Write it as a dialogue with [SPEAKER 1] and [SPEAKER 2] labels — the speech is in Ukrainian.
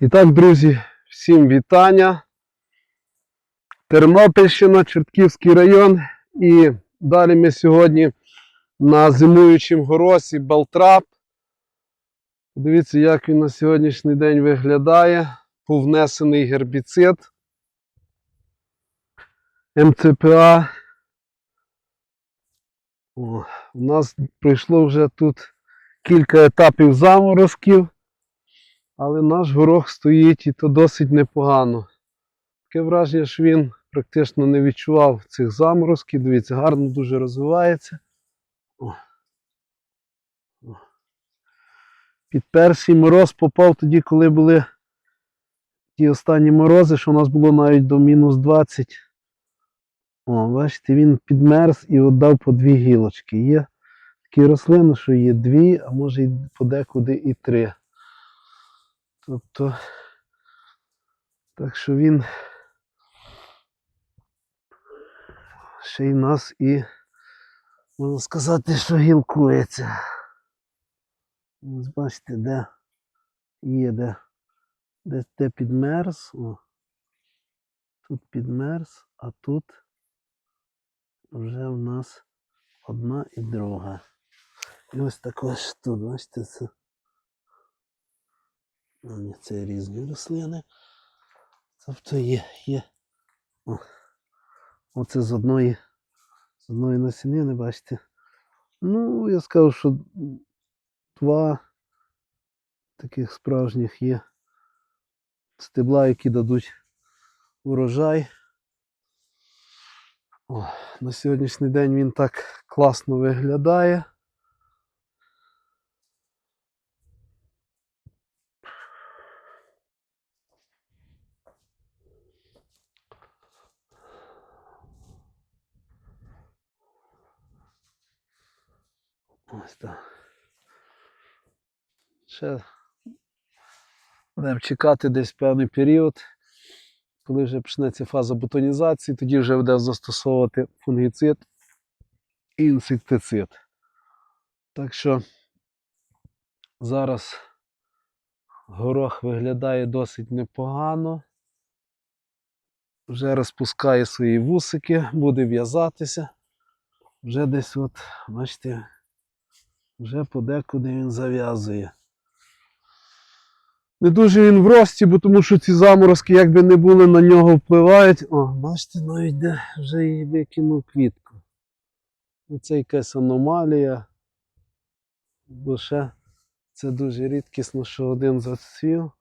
[SPEAKER 1] І так, друзі, всім вітання. Тернопільщина, Чортківський район. І далі ми сьогодні на зимуючому горосі Белтрап. Дивіться, як він на сьогоднішній день виглядає. Повнесений гербіцид МЦПА. О, у нас пройшло вже тут кілька етапів заморозків. Але наш горох стоїть і то досить непогано. Таке враження, що він практично не відчував цих заморозків. Дивіться, гарно дуже розвивається. О. Під перший мороз попав тоді, коли були ті останні морози, що у нас було навіть до мінус 20. О, бачите, він підмерз і віддав по дві гілочки. Є такі рослини, що є дві, а може й подекуди і три. Тобто, так що він ще й нас і, можна сказати, що гілкується. Ось бачите, де є, де, де, де підмерз. О. Тут підмерз, а тут вже в нас одна і друга. І ось також тут, бачите, це. Це різні рослини. Тобто є, є. О, оце з одної, з одної насінини, бачите. Ну, я скажу, що два таких справжніх є стебла, які дадуть урожай. О, на сьогоднішній день він так класно виглядає. Ось так. Ще будемо чекати десь певний період, коли вже почнеться фаза бутонізації, тоді вже буде застосовувати фунгіцид і інсектицид. Так що зараз горох виглядає досить непогано. Вже розпускає свої вусики, буде в'язатися. Вже десь от, бачите, вже подекуди він зав'язує. Не дуже він в рості, бо тому що ці заморозки, як би не були, на нього впливають. О, бачите, навіть де вже її викинув квітку. Це якась аномалія. Бо ще це дуже рідкісно, що один зацвів.